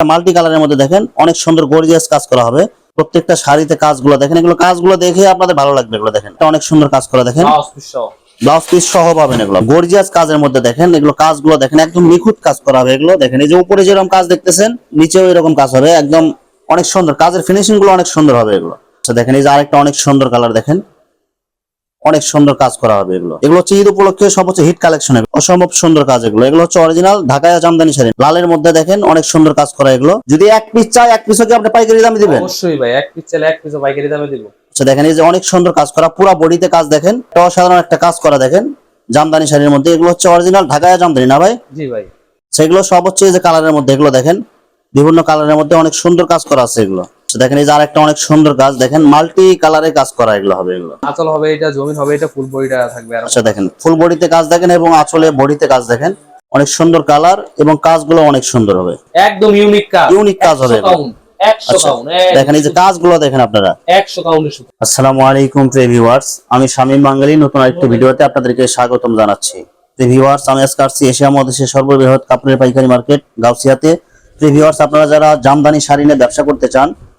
Multi কালারের মধ্যে দেখেন অনেক সুন্দর গর্জিয়াস কাজ করা হবে। প্রত্যেকটা শাড়িতে কাজগুলো দেখেন এগুলো কাজগুলো দেখে আপনাদের ভালো লাগবে এগুলো দেখেন। অনেক সুন্দর কাজ করা দেখেন। ব্লাউজ পিস সহ। ব্লাউজ পিস সহ পাবেন এগুলো। গর্জিয়াস কাজের মধ্যে দেখেন এগুলো কাজগুলো দেখেন একদম নিখুঁত কাজ করা হবে এগুলো। দেখেন এই যে উপরে যেরকম কাজ দেখতেছেন নিচেও এরকম কাজ হবে। একদম অনেক সুন্দর কাজের ফিনিশিংগুলো অনেক সুন্দর হবে এগুলো। আচ্ছা দেখেন এই যে আরেকটা অনেক সুন্দর কালার দেখেন। অনেক সুন্দর কাজ করা হবে এগুলো। এগুলো হচ্ছে ঈদ উপলক্ষে সব হচ্ছে হিট কালেকশন অসম্ভব সুন্দর কাজ এগুলো। এগুলো হচ্ছে অরিজিনাল ঢাকায় জামদানি শাড়ি। লালের মধ্যে দেখেন অনেক সুন্দর কাজ করা এগুলো। যদি এক পিস চাই এক পিসও কি আপনি পাইকারি দামে দিবেন? অবশ্যই ভাই এক পিস চাইলে এক পিস পাইকারি দামে দিব। আচ্ছা দেখেন এই যে অনেক সুন্দর কাজ করা পুরো বডিতে কাজ দেখেন। অসাধারণ একটা কাজ করা দেখেন জামদানি শাড়ির মধ্যে। এগুলো হচ্ছে অরিজিনাল ঢাকায় জামদানি না ভাই? জি ভাই। সেগুলো সব হচ্ছে এই যে কালারের মধ্যে এগুলো দেখেন। বিভিন্ন কালারের মধ্যে অনেক সুন্দর কাজ করা আছে এগুলো। দেখেন এই যে আরেকটা অনেক সুন্দর কাজ দেখেন মাল্টি কালারে কাজ করা এগুলো হবে এগুলো। আঁচল হবে এটা জমিন হবে এটা ফুল বডিটা থাকবে আচ্ছা দেখেন ফুল বডিতে কাজ দেখেন এবং আঁচলে বডিতে কাজ দেখেন। অনেক সুন্দর কালার এবং কাজগুলো অনেক সুন্দর হবে। একদম ইউনিক কাজ। Unique কাজ হবে 100 কাউন্ট 100 আচ্ছা কাউন্ট দেখেন এই যে কাজগুলো দেখেন আপনারা। 100 আসসালামু আলাইকুম ভিউয়ার্স আমি শামীম বাঙালি নতুন আরেকটি ভিডিওতে আপনাদেরকে স্বাগতম জানাচ্ছি। প্রিয় ভিউয়ার্স আমি আজকে আসছি এশিয়া মহাদেশের সর্ববৃহৎ কাপড়ের পাইকারি মার্কেট গাউসিয়াতে। ভিউয়ার্স আপনারা যারা জামদানি শাড়ি নিয়ে ব্যবসা করতে চান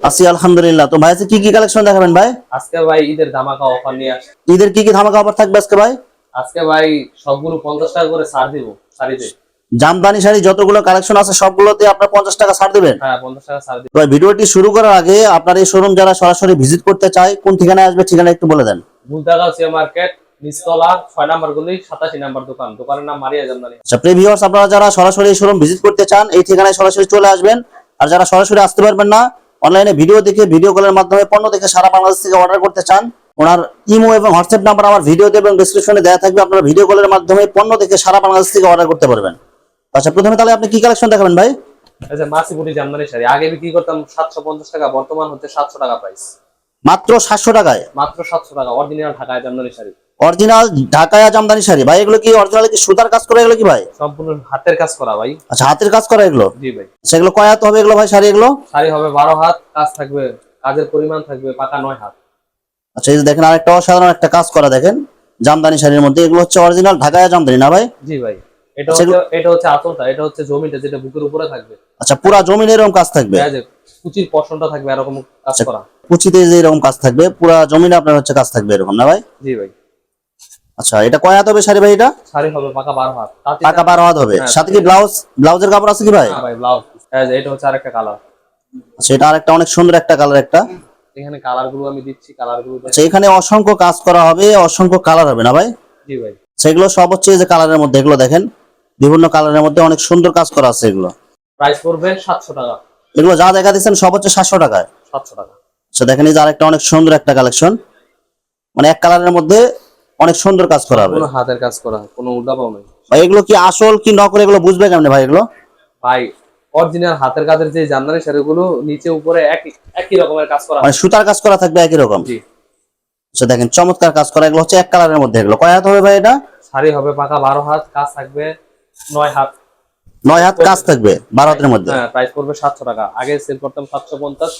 আছি আলহামদুলিল্লাহ। তো ভাই আজকে কি কি কালেকশন দেখাবেন ভাই? আজকে ভাই ঈদের ধামাকা অফার নিয়ে আসছি। ঈদের কি কি ধামাকা অফার থাকবে আজকে ভাই? আজকে ভাই সবগুলো 50 টাকা করে ছাড় দিব শাড়িতে জামদানি শাড়ি যতগুলো কালেকশন আছে সবগুলোতে আপনার পঞ্চাশ টাকা ছাড় দেবেন? হ্যাঁ 50 টাকা ছাড় দিব। তো ভিডিওটি শুরু করার আগে আপনার এই শোরুম যারা সরাসরি ভিজিট করতে চায় কোন ঠিকানায় আসবে ঠিকানা একটু বলে দেন। বুলতাগাঁও মার্কেট নিচতলা 6 নাম্বার গলি 87 নাম্বার দোকান। দোকানের নাম মারিয়া জামদানি। আচ্ছা আপনারা যারা সরাসরি শোরুম ভিজিট করতে চান এই ঠিকানায় সরাসরি চলে আসবেন। আর যারা সরাসরি আসতে পারবেন না অনলাইনে ভিডিও দেখে ভিডিও কলের মাধ্যমে পণ্য দেখে সারা বাংলাদেশ থেকে অর্ডার করতে চান ওনার ইমো এবং হোয়াটসঅ্যাপ নাম্বার আমার ভিডিওতে এবং ডিসক্রিপশনে দেওয়া থাকবে। আপনারা ভিডিও কলের মাধ্যমে পণ্য দেখে সারা বাংলাদেশ থেকে অর্ডার করতে পারবেন। আচ্ছা প্রথমে তাহলে আপনি কি কালেকশন দেখাবেন ভাই? যে মাসিপুরি জামদানি শাড়ি। আগে বিক্রি করতাম 750 টাকা বর্তমান হচ্ছে 700 টাকা প্রাইস মাত্র সাতশো টাকায়। মাত্র 700 টাকা অরিজিনাল ঢাকায় জামদানি শাড়ি। অরিজিনাল ঢাকায় জামদানি শাড়ি ভাই এগুলো কি অরিজিনাল কি সুতার কাজ করা এগুলো কি ভাই? সম্পূর্ণ হাতের কাজ করা ভাই। আচ্ছা হাতের কাজ করা এগুলো? জি ভাই। সেগুলো কয় হাত হবে এগুলো ভাই শাড়ি এগুলো? শাড়ি হবে 12 হাত কাজ থাকবে কাজের পরিমাণ থাকবে পাকা 9 হাত। আচ্ছা এই যে দেখেন আরেকটা অসাধারণ একটা কাজ করা দেখেন জামদানি শাড়ির মধ্যে। এগুলো হচ্ছে অরিজিনাল ঢাকায় জামদানি না ভাই? জি ভাই। এটা আচ্ছা, হচ্ছে এটা হচ্ছে আঁচলটা এটা হচ্ছে জমিটা যেটা বুকের উপরে থাকবে। আচ্ছা পুরা জমিন এরকম কাজ থাকবে? এই যে কুচির পশনটা থাকবে এরকম কাজ আচ্ছা। করা। কুচিতে যে এরকম কাজ থাকবে পুরা জমিনে আপনার হচ্ছে কাজ থাকবে এরকম না ভাই? জি ভাই। আচ্ছা এটা কয় হাত হবে শাড়ি ভাই এটা? শাড়ি হবে পাকা 12 হাত। টাকা বারো হাত হবে। হ্যাঁ, সাথে কি ব্লাউজ? ব্লাউজের কাপড় আছে কি ভাই? হ্যাঁ ভাই ব্লাউজ। এই যে এটা হচ্ছে আরেকটা কালার। আচ্ছা এটা আরেকটা অনেক সুন্দর একটা কালার একটা। এখানে কালারগুলো আমি দিচ্ছি কালারগুলো আচ্ছা এখানে অসংখ্য কাজ করা হবে অসংখ্য কালার হবে না ভাই? জি ভাই। সেগুলো সব হচ্ছে এই যে কালারের মধ্যে এগুলো দেখেন। বিভিন্ন কালারের মধ্যে অনেক সুন্দর কাজ করা আছে এগুলো। প্রাইস পড়বে 700 টাকা। এগুলো যা দেখা দিচ্ছেন সব হচ্ছে সাতশো টাকায়। 700 টাকা। আচ্ছা দেখেন এই যে আরেকটা অনেক সুন্দর একটা কালেকশন। মানে এক কালারের মধ্যে অনেক সুন্দর কাজ করা হবে। হাতের কাজ করা কোনো উল্টাপাও নেই। ভাই এগুলো কি আসল কি নকল এগুলো বুঝবে কেমনে ভাই এগুলো? ভাই অরিজিনাল হাতের কাজের যে জামদানি শাড়িগুলো নিচে উপরে একই একই রকমের কাজ করা মানে সুতার কাজ করা থাকবে একই রকম? জি। আচ্ছা দেখেন চমৎকার কাজ করা এগুলো হচ্ছে এক কালারের মধ্যে এগুলো। কয় হাত হবে ভাই এটা? শাড়ি হবে পাকা 12 হাত কাজ থাকবে 9 হাত। নয় হাত কাজ থাকবে বারো হাতের মধ্যে? হ্যাঁ প্রাইস পড়বে 700 টাকা। আগে সেল করতাম 750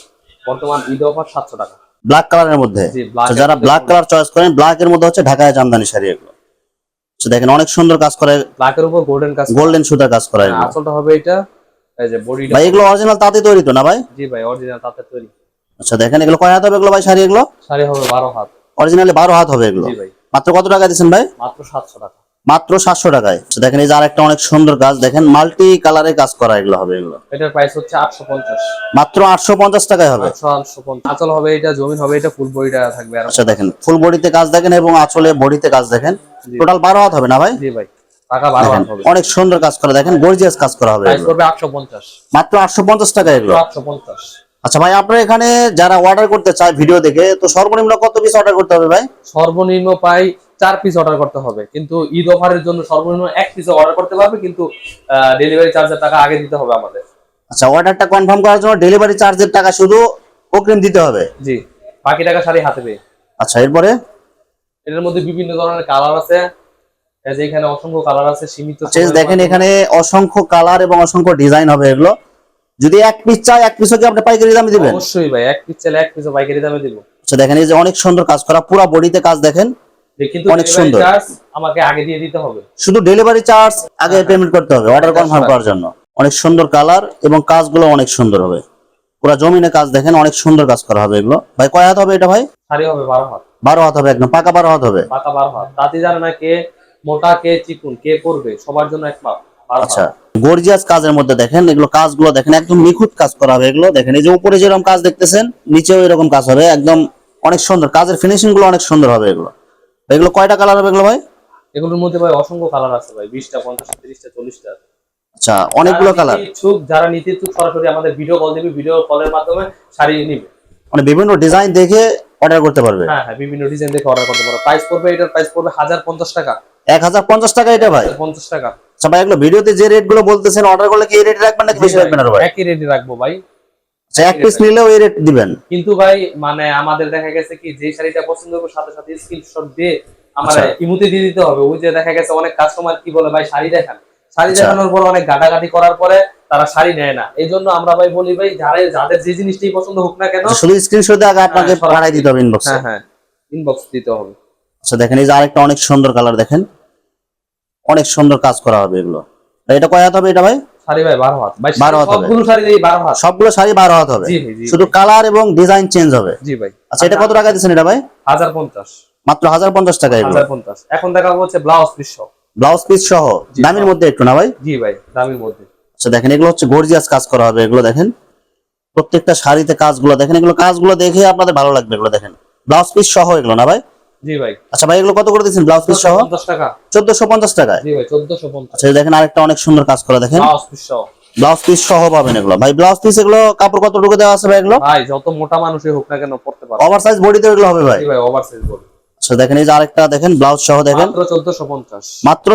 বর্তমান ঈদ অফার 700 টাকা। ব্ল্যাক কালারের মধ্যে। যারা ব্ল্যাক কালার চয়েস করেন ব্ল্যাক এর মধ্যে হচ্ছে ঢাকায় জামদানি শাড়ি এগুলো। দেখেন অনেক সুন্দর কাজ করে ব্ল্যাকের উপর গোল্ডেন কাজ গোল্ডেন সুতার কাজ করা হ্যাঁ, এগুলো। হবে এটা এই যে বডিটা ভাই এগুলো অরিজিনাল তাঁতে তৈরি তো না ভাই? জি ভাই অরিজিনাল তাতে তৈরি। আচ্ছা দেখেন এগুলো কয় হাত হবে এগুলো ভাই শাড়ি এগুলো? শাড়ি হবে 12 হাত। অরিজিনালি বারো হাত হবে এগুলো। জি ভাই। মাত্র কত টাকা দিচ্ছেন ভাই? মাত্র 700 টাকা। মাত্র সাতশো টাকায়। দেখেন এই যে আরেকটা অনেক সুন্দর কাজ দেখেন মাল্টি কালারে কাজ করা এগুলো হবে এগুলো। এটার প্রাইস হচ্ছে 850 মাত্র আটশো পঞ্চাশ টাকায় হবে। 850 আঁচল হবে এটা জমি হবে এটা ফুল বডিটা থাকবে আচ্ছা দেখেন ফুল বডিতে কাজ দেখেন এবং আঁচলে বডিতে কাজ দেখেন। টোটাল বারো হাত হবে না ভাই? জি ভাই টাকা 12 দেখেন, হাত হবে। অনেক সুন্দর কাজ করা দেখেন গর্জিয়াস কাজ করা হবে প্রাইস এগুলো। পড়বে 850 মাত্র আটশো পঞ্চাশ টাকা এগুলো। 850 আচ্ছা ভাই আপনার এখানে যারা অর্ডার করতে চায় ভিডিও দেখে তো সর্বনিম্ন কত পিস অর্ডার করতে হবে ভাই? সর্বনিম্ন পাই চার পিস অর্ডার করতে হবে। কিন্তু ঈদ অফারের জন্য সর্বনিম্ন এক পিস অর্ডার করতে পারবে কিন্তু ডেলিভারি চার্জের টাকা আগে দিতে হবে আমাদের। আচ্ছা অর্ডারটা কনফার্ম করার জন্য ডেলিভারি চার্জের টাকা শুধু অগ্রিম দিতে হবে? জি বাকি টাকা সারি হাতে পেয়ে। আচ্ছা এরপরে? এটার মধ্যে বিভিন্ন ধরনের কালার আছে। এই যে এখানে অসংখ্য কালার আছে সীমিত আচ্ছা, দেখেন এখানে অসংখ্য কালার এবং অসংখ্য ডিজাইন হবে এগুলো। যদি এক পিস চাই এক পিসও কি আপনি পাইকারি দামে দিবেন? অবশ্যই ভাই এক পিস চাইলে এক পিস পাইকারি দামে দিব। আচ্ছা দেখেন এই যে অনেক সুন্দর কাজ করা পুরো বডিতে কাজ দেখেন। কিন্তু অনেক সুন্দর। আমাকে আগে দিয়ে দিতে হবে। শুধু ডেলিভারি চার্জ আগে পেমেন্ট করতে হবে অর্ডার কনফার্ম করার জন্য। অনেক সুন্দর কালার এবং কাজগুলো অনেক সুন্দর হবে। পুরো জমিনে কাজ দেখেন অনেক সুন্দর কাজ করা হবে এগুলো। ভাই কয় হাত হবে এটা ভাই? হবে বারো হাত। বারো হাত হবে একদম পাকা বারো হাত হবে। পাকা বারো হাত। তাতে জানে না কে মোটা কে চিকুন কে পড়বে সবার জন্য এক মাপ আচ্ছা গর্জিয়াস কাজের মধ্যে দেখেন এগুলো কাজগুলো দেখেন একদম নিখুঁত কাজ করা হবে এগুলো। দেখেন এই যে উপরে যেরকম কাজ দেখতেছেন নিচেও এরকম কাজ হবে একদম অনেক সুন্দর। কাজের ফিনিশিংগুলো অনেক সুন্দর হবে এগুলো। এগুলো কয়টা কালার হবে এগুলো ভাই? এগুলোর মধ্যে ভাই অসংখ্য কালার আছে ভাই বিশটা পঞ্চাশটা তিরিশটা চল্লিশটা আচ্ছা অনেকগুলো কালার ইচ্ছুক যারা নিতে ইচ্ছুক সরাসরি আমাদের ভিডিও কল দিবে ভিডিও কলের মাধ্যমে শাড়ি নিবে। মানে বিভিন্ন ডিজাইন দেখে অর্ডার করতে পারবে? হ্যাঁ হ্যাঁ বিভিন্ন ডিজাইন দেখে অর্ডার করতে পারো। প্রাইস পড়বে এটার প্রাইস পড়বে হাজার পঞ্চাশ টাকা। এক হাজার পঞ্চাশ টাকা এটা ভাই? পঞ্চাশ টাকা। আচ্ছা ভাই এগুলো ভিডিওতে যে রেটগুলো বলতেছেন অর্ডার করলে কি এই রেট রাখবেন নাকি বেশি রাখবেন আর ভাই? একই রেডি রাখব ভাই। আচ্ছা এক পিস নিলেও এই রেট দিবেন। কিন্তু ভাই মানে আমাদের দেখা গেছে কি যে শাড়িটা পছন্দ করব সাথে সাথে স্ক্রিনশট দিয়ে আমার আচ্ছা। ইমুতে দিয়ে দিতে হবে। ওই যে দেখা গেছে অনেক কাস্টমার কি বলে ভাই শাড়ি দেখান। শাড়ি আচ্ছা। দেখানোর পর অনেক গাটাগাটি করার পরে তারা শাড়ি নেয় না। এই জন্য আমরা ভাই বলি ভাই যারা যাদের যে জিনিসটাই পছন্দ হোক না কেন আচ্ছা, শুধু স্ক্রিনশট আগে আপনাকে হ্যাঁ, পাঠাই দিতে হবে ইনবক্সে হ্যাঁ হ্যাঁ ইনবক্স দিতে হবে। আচ্ছা দেখেন এই যে আরেকটা অনেক সুন্দর কালার দেখেন। অনেক সুন্দর কাজ করা হবে এগুলো। এটা কয় হাত হবে এটা ভাই? শাড়ি ভাই বারো হাত। ভাই বারো হাত হবে। সবগুলো শাড়ি এই বারো হাত। সবগুলো শাড়ি বারো হাত হবে। শুধু কালার এবং ডিজাইন চেঞ্জ হবে। জি ভাই। আচ্ছা এটা কত টাকা দিচ্ছেন এটা ভাই? মাত্র হাজার পঞ্চাশ টাকা এগুলো। এখন দেখা হচ্ছে ব্লাউজ পিস সহ। ব্লাউজ পিস সহ। দামের মধ্যে একটু না ভাই? জি ভাই দামের মধ্যে। আচ্ছা দেখেন এগুলো হচ্ছে গর্জিয়াস কাজ করা হবে এগুলো দেখেন। প্রত্যেকটা শাড়িতে কাজগুলো দেখেন এগুলো কাজগুলো দেখে আপনাদের ভালো লাগবে এগুলো দেখেন। ব্লাউজ পিস সহ এগুলো না ভাই? জি ভাই। আচ্ছা ভাই এগুলো কত করে দিচ্ছেন ব্লাউজ পিস সহ? পঞ্চাশ টাকা। চোদ্দশো পঞ্চাশ টাকায় জি ভাই চোদ্দশো পঞ্চাশ। আচ্ছা দেখেন আরেকটা অনেক সুন্দর কাজ করা দেখেন। ব্লাউজ পিস সহ। ব্লাউজ পিস সহ পাবেন এগুলো। ভাই ব্লাউজ পিস এগুলো কাপড় কতটুকু দেওয়া আছে ভাই এগুলো? ভাই যত মোটা মানুষই হোক না কেন পড়তে বডিতে এগুলো হবে ভাই। জি আচ্ছা দেখেন এই যে আরেকটা দেখেন ব্লাউজ সহ দেখেন। মাত্র চোদ্দশো পঞ্চাশ। মাত্র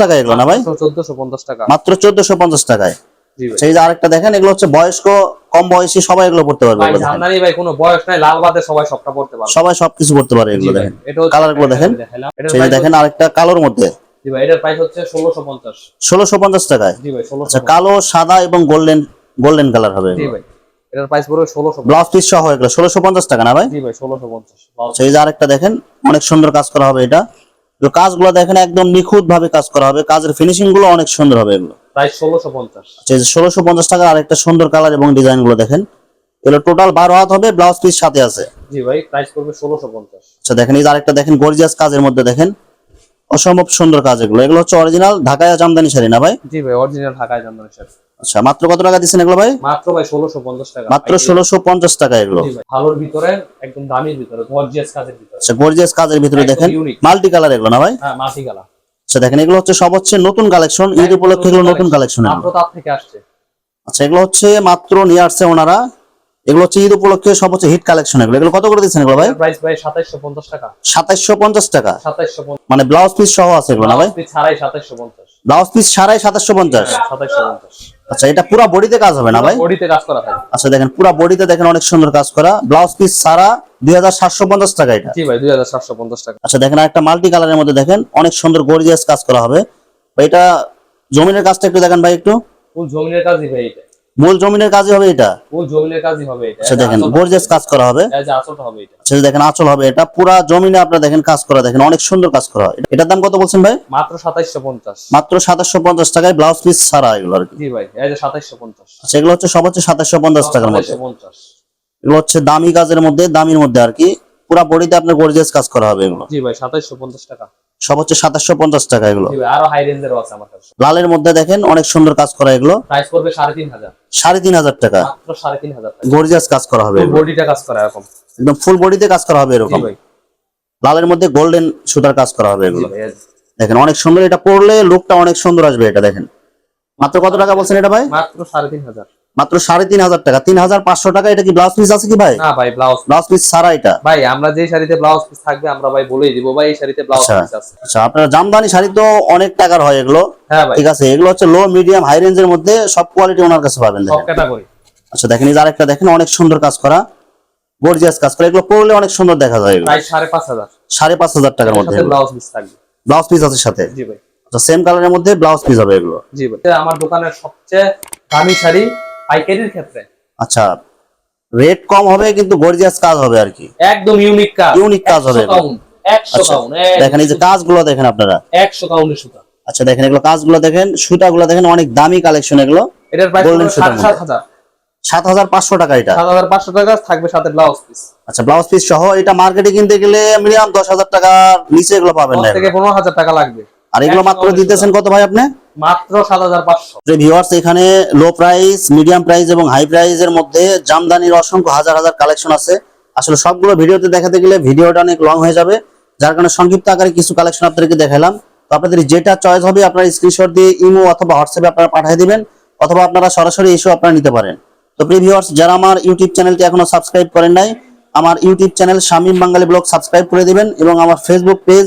টাকা এগুলো না ভাই? চোদ্দশো পঞ্চাশ টাকা। মাত্র চোদ্দশো পঞ্চাশ টাকায়। জি ভাই সেই যে আরেকটা দেখেন এগুলো হচ্ছে বয়স্ক কম বয়সী সবাই এগুলো পড়তে পারবে ভাই ভাই কোনো বয়স নাই লাল বাদে সবাই সবটা পড়তে পারে সবাই সবকিছু পড়তে পারে এগুলো দেখেন। কালারগুলো দেখেন। সেই দেখেন আরেকটা কালোর মধ্যে। জি ভাই এটার প্রাইস হচ্ছে ষোলোশো পঞ্চাশ। ষোলোশো পঞ্চাশ টাকায়। জি ভাই ষোলোশো আচ্ছা কালো সাদা এবং গোল্ডেন গোল্ডেন কালার হবে জি ভাই এটার প্রাইস পড়বে ষোলোশো ব্লাউজ পিস সহ এগুলো। ষোলোশো পঞ্চাশ টাকা না ভাই? জি ভাই ষোলোশো পঞ্চাশ। সেই যে আরেকটা দেখেন অনেক সুন্দর কাজ করা হবে এটা। কাজগুলো দেখেন একদম নিখুঁত ভাবে কাজ করা হবে। কাজের ফিনিশিংগুলো অনেক সুন্দর হবে এগুলো। প্রাইস ষোলোশো পঞ্চাশ। আচ্ছা ষোলোশো পঞ্চাশ টাকার আরেকটা সুন্দর কালার এবং ডিজাইনগুলো দেখেন। এগুলো টোটাল বারো হাত হবে ব্লাউজ পিস সাথে আছে। জি ভাই প্রাইস পড়বে ষোলোশো পঞ্চাশ। আচ্ছা দেখেন এই আরেকটা দেখেন গর্জিয়াস কাজের মধ্যে দেখেন। অসম্ভব সুন্দর কাজ এগুলো। এগুলো হচ্ছে অরিজিনাল ঢাকায় জামদানি শাড়ি না ভাই? জি ভাই অরিজিনাল ঢাকায় জানদানি শাড়ি। আচ্ছা মাত্র কত টাকা দিচ্ছেন এগুলো ভাই? মাত্র ভাই টাকা। মাত্র ষোলোশো পঞ্চাশ টাকা এগুলো। ভালোর ভিতরে একদম দামির ভিতরে গর্জিয়াস কাজের ভিতরে। আচ্ছা গর্জিয়াস কাজের ভিতরে দেখেন। মাল্টি কালার এগুলো না ভাই? হ্যাঁ আচ্ছা দেখেন এগুলো হচ্ছে সব হচ্ছে নতুন কালেকশন ঈদ উপলক্ষে এগুলো নতুন কালেকশন থেকে আসছে। আচ্ছা এগুলো হচ্ছে মাত্র নিয়ে আসছে ওনারা। এগুলো হচ্ছে ঈদ উপলক্ষে সব হচ্ছে হিট কালেকশন এগুলো। এগুলো কত করে দিচ্ছেন এগুলো ভাই? প্রাইস ভাই সাতাইশশো পঞ্চাশ টাকা। সাতাইশশো পঞ্চাশ টাকা? সাতাইশশো পঞ্চাশ। মানে ব্লাউজ পিস সহ আছে এগুলো না ভাই? ছাড়াই সাতাইশশো পঞ্চাশ। ব্লাউজ পিস ছাড়াই সাতাশশো পঞ্চাশ। সাতাইশশো পঞ্চাশ। আচ্ছা এটা পুরো বডিতে কাজ হবে না ভাই? বডিতে কাজ করা ভাই আচ্ছা দেখেন পুরো বডিতে দেখেন অনেক সুন্দর কাজ করা। ব্লাউজ পিস সাতশো পঞ্চাশ টাকা এটা। জি ভাই দুই হাজার সাতশো পঞ্চাশ টাকা। আচ্ছা দেখেন একটা মাল্টি কালারের মধ্যে দেখেন অনেক সুন্দর গর্জিয়াস কাজ করা হবে। ভাই এটা জমিনের কাজটা একটু দেখেন ভাই একটু। ফুল জমিনের কাজই ভাই এটা। মূল জমিনের কাজই হবে এটা? ফুল জমিনের কাজই হবে এটা। আচ্ছা দেখেন গর্জিয়াস কাজ করা হবে। এই যে আঁচলটা হবে এটা। আচ্ছা দেখেন আঁচল হবে এটা। পুরা জমিনে আপনারা দেখেন কাজ করা দেখেন অনেক সুন্দর কাজ করা হয়। এটার দাম কত বলছেন ভাই? মাত্র সাতাইশশো পঞ্চাশ। মাত্র সাতাশশো পঞ্চাশ টাকায় ব্লাউজ পিস ছাড়া এগুলো আর কি। জি ভাই এই যে সাতাইশশো পঞ্চাশ। আচ্ছা এগুলো হচ্ছে সব হচ্ছে সাতাশশো পঞ্চাশ টাকার মধ্যে। সাতাইশশো পঞ্চাশ। এগুলো হচ্ছে দামি কাজের মধ্যে দামির মধ্যে আর কি। পুরা বডিতে আপনার গর্জিয়াস কাজ করা হবে এগুলো। জি ভাই সাতাইশশো পঞ্চাশ টাকা। হচ্ছে সাতাশশো পঞ্চাশ টাকা এগুলো। আরও হাই রেঞ্জেরও আছে আমার কাছে। লালের মধ্যে দেখেন অনেক সুন্দর কাজ করা এগুলো। প্রাইস পড়বে সাড়ে তিন হাজার। সাড়ে তিন হাজার টাকা। মাত্র সাড়ে তিন হাজার গর্জিয়াস কাজ করা হবে বডিটা কাজ করা এরকম। একদম ফুল বডিতে কাজ করা হবে এরকম। ভাই। লালের মধ্যে গোল্ডেন সুতার কাজ করা হবে এগুলো। দেখেন অনেক সুন্দর। এটা পরলে লুকটা অনেক সুন্দর আসবে এটা দেখেন। মাত্র কত টাকা বলছেন এটা ভাই? মাত্র সাড়ে তিন হাজার। মাত্র সাড়ে তিন হাজার টাকা। তিন হাজার পাঁচশো টাকা এটা কি ব্লাউজ পিস আছে কি ভাই? না ভাই ব্লাউজ ব্লাউজ পিস ছাড়া এটা? ভাই আমরা যে শাড়িতে ব্লাউজ পিস থাকবে আমরা ভাই বলেই দিব ভাই এই শাড়িতে ব্লাউজ আচ্ছা। পিস আছে। আচ্ছা আপনার জামদানি শাড়ি তো অনেক টাকার হয় এগুলো। হ্যাঁ ভাই। ঠিক আছে এগুলো হচ্ছে লো মিডিয়াম হাই রেঞ্জের মধ্যে সব কোয়ালিটি ওনার কাছে পাবেন সব দেখেন ক্যাটাগরি আচ্ছা দেখেন এই আরেকটা দেখেন অনেক সুন্দর কাজ করা। গর্জিয়াস কাজ করা। এগুলো পরলে অনেক সুন্দর দেখা যায় এগুলো। প্রায় সাড়ে পাঁচ হাজার। সাড়ে পাঁচ হাজার টাকার মধ্যে ব্লাউজ পিস থাকবে। ব্লাউজ পিস আছে সাথে। জি ভাই। সেম কালারের মধ্যে ব্লাউজ পিস হবে এগুলো। জি ভাই। আমার দোকানের সবচেয়ে দামি শাড়ি। পাইকারির ক্ষেত্রে। আচ্ছা রেট কম হবে কিন্তু গর্জিয়াস কাজ হবে আর কি। একদম ইউনিক কাজ Unique কাজ হবে। 100 আচ্ছা দেখেন এই যে কাজগুলো দেখেন আপনারা। একশো কাউন্টের সুতা। আচ্ছা দেখেন এগুলো কাজগুলো দেখেন সুতাগুলো দেখেন অনেক দামি কালেকশন এগুলো। এটার প্রাইস Golden সাত সুতার সাত হাজার। সাত হাজার পাঁচশো টাকা এটা। সাত হাজার পাঁচশো টাকা থাকবে সাথে ব্লাউজ পিস আচ্ছা ব্লাউজ পিস সহ এটা মার্কেটে কিনতে গেলে মিনিমাম দশ হাজার টাকার নিচে এগুলো পাবেন না থেকে পনেরো হাজার টাকা লাগবে। আর এগুলো মাত্র দিতেছেন কত ভাই আপনি? মাত্র সাত হাজার পাঁচশো। ভিউয়ার্স এখানে লো প্রাইস মিডিয়াম প্রাইস এবং হাই প্রাইসের মধ্যে জামদানির অসংখ্য হাজার হাজার কালেকশন আছে। আসলে সবগুলো ভিডিওতে দেখাতে গেলে ভিডিওটা অনেক লং হয়ে যাবে। যার কারণে সংক্ষিপ্ত আকারে কিছু কালেকশন আপনাদেরকে দেখালাম। তো আপনাদের যেটা চয়েস হবে আপনারা স্ক্রিনশট দিয়ে ইমো অথবা হোয়াটসঅ্যাপে আপনারা পাঠিয়ে দিবেন অথবা আপনারা সরাসরি এসেও আপনারা নিতে পারেন। তো প্রিয় ভিউয়ার্স যারা আমার ইউটিউব চ্যানেলটি এখনও সাবস্ক্রাইব করেন নাই আমার YouTube channel Shamim Bangali vlog subscribe করে দিবেন এবং আমার Facebook page